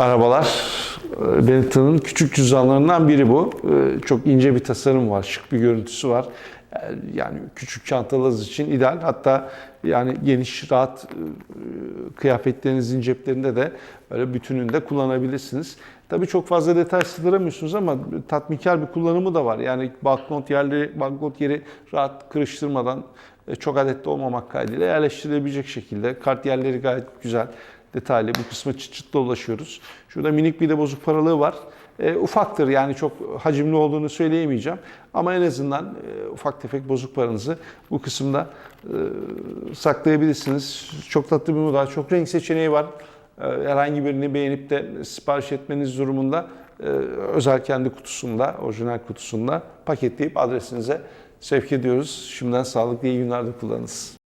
Merhabalar. Ee, Benetton'un küçük cüzdanlarından biri bu. Ee, Çok ince bir tasarım var, şık bir görüntüsü var. Ee, Yani küçük çantalarınız için ideal. Hatta yani geniş, rahat e, kıyafetlerinizin ceplerinde de böyle bütününde kullanabilirsiniz. Tabii çok fazla detay sığdıramıyorsunuz ama tatminkar bir kullanımı da var. Yani banknot yerleri, banknot yeri rahat kırıştırmadan e, çok adetli olmamak kaydıyla yerleştirilebilecek şekilde. Kart yerleri gayet güzel, detaylı. Bu kısma çıt çıt dolaşıyoruz. Şurada minik bir de bozuk paralığı var. E, ufaktır yani çok hacimli olduğunu söyleyemeyeceğim. Ama en azından e, ufak tefek bozuk paranızı bu kısımda e, saklayabilirsiniz. Çok tatlı bir model, çok renk seçeneği var. E, herhangi birini beğenip de sipariş etmeniz durumunda e, özel kendi kutusunda, orijinal kutusunda paketleyip adresinize sevk ediyoruz. Şimdiden sağlıklı iyi günlerde kullanınız.